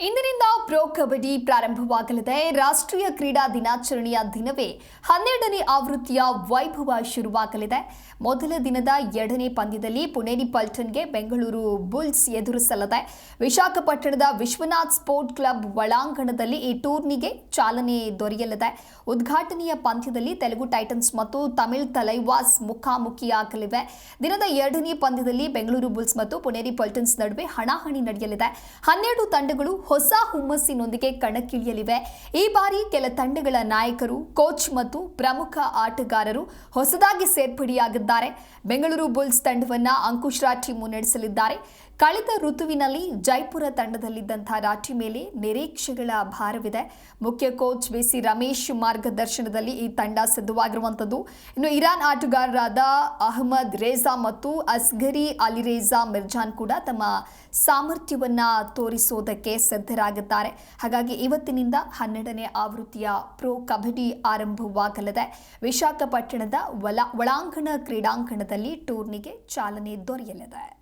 ಇಂದಿನಿಂದ ಪ್ರೋ ಕಬಡ್ಡಿ ಪ್ರಾರಂಭವಾಗಲಿದೆ. ರಾಷ್ಟ್ರೀಯ ಕ್ರೀಡಾ ದಿನಾಚರಣೆಯ ದಿನವೇ ಹನ್ನೆರಡನೇ ಆವೃತ್ತಿಯ ವೈಭವ ಶುರುವಾಗಲಿದೆ. ಮೊದಲ ದಿನದ ಎರಡನೇ ಪಂದ್ಯದಲ್ಲಿ ಪುಣೇರಿ ಪಲ್ಟನ್ಗೆ ಬೆಂಗಳೂರು ಬುಲ್ಸ್ ಎದುರಿಸಲಿದೆ. ವಿಶಾಖಪಟ್ಟಣದ ವಿಶ್ವನಾಥ್ ಸ್ಪೋರ್ಟ್ ಕ್ಲಬ್ ಒಳಾಂಗಣದಲ್ಲಿ ಈ ಟೂರ್ನಿಗೆ ಚಾಲನೆ ದೊರೆಯಲಿದೆ. ಉದ್ಘಾಟನೆಯ ಪಂದ್ಯದಲ್ಲಿ ತೆಲುಗು ಟೈಟನ್ಸ್ ಮತ್ತು ತಮಿಳ್ ತಲೈವಾಸ್ ಮುಖಾಮುಖಿಯಾಗಲಿವೆ. ದಿನದ ಎರಡನೇ ಪಂದ್ಯದಲ್ಲಿ ಬೆಂಗಳೂರು ಬುಲ್ಸ್ ಮತ್ತು ಪುಣೇರಿ ಪಲ್ಟನ್ಸ್ ನಡುವೆ ಹಣಾಹಣಿ ನಡೆಯಲಿದೆ. ಹನ್ನೆರಡು ತಂಡಗಳು ಹೊಸ ಹುಮ್ಮಸ್ಸಿನೊಂದಿಗೆ ಕಣಕ್ಕಿಳಿಯಲಿವೆ. ಈ ಬಾರಿ ಕೆಲ ತಂಡಗಳ ನಾಯಕರು, ಕೋಚ್ ಮತ್ತು ಪ್ರಮುಖ ಆಟಗಾರರು ಹೊಸದಾಗಿ ಸೇರ್ಪಡೆಯಾಗಿದ್ದಾರೆ. ಬೆಂಗಳೂರು ಬುಲ್ಸ್ ತಂಡವನ್ನ ಅಂಕುಶ್ ರಾಠಿ ಮುನ್ನಡೆಸಲಿದ್ದಾರೆ. ಕಳೆದ ಋತುವಿನಲ್ಲಿ ಜೈಪುರ ತಂಡದಲ್ಲಿದ್ದಂಥ ರಾಠಿ ಮೇಲೆ ನಿರೀಕ್ಷೆಗಳ ಭಾರವಿದೆ. ಮುಖ್ಯ ಕೋಚ್ ಬಿಸಿ ರಮೇಶ್ ಮಾರ್ಗದರ್ಶನದಲ್ಲಿ ಈ ತಂಡ ಸಿದ್ಧವಾಗಿರುವಂಥದ್ದು. ಇನ್ನು ಇರಾನ್ ಆಟಗಾರರಾದ ಅಹಮದ್ ರೇಜಾ ಮತ್ತು ಅಸ್ಗರಿ ಅಲಿರೇಜಾ ಮಿರ್ಜಾನ್ ಕೂಡ ತಮ್ಮ ಸಾಮರ್ಥ್ಯವನ್ನ ತೋರಿಸೋದಕ್ಕೆ ಸಿದ್ಧರಾಗಿದ್ದಾರೆ. ಹಾಗಾಗಿ ಇವತ್ತಿನಿಂದ ಹನ್ನೆರಡನೇ ಆವೃತ್ತಿಯ ಪ್ರೋ ಕಬಡ್ಡಿ ಆರಂಭವಾಗಲಿದೆ. ವಿಶಾಖಪಟ್ಟಣದ ಒಳ ಒಳಾಂಗಣ ಕ್ರೀಡಾಂಗಣದಲ್ಲಿ ಟೂರ್ನಿಗೆ ಚಾಲನೆ ದೊರೆಯಲಿದೆ.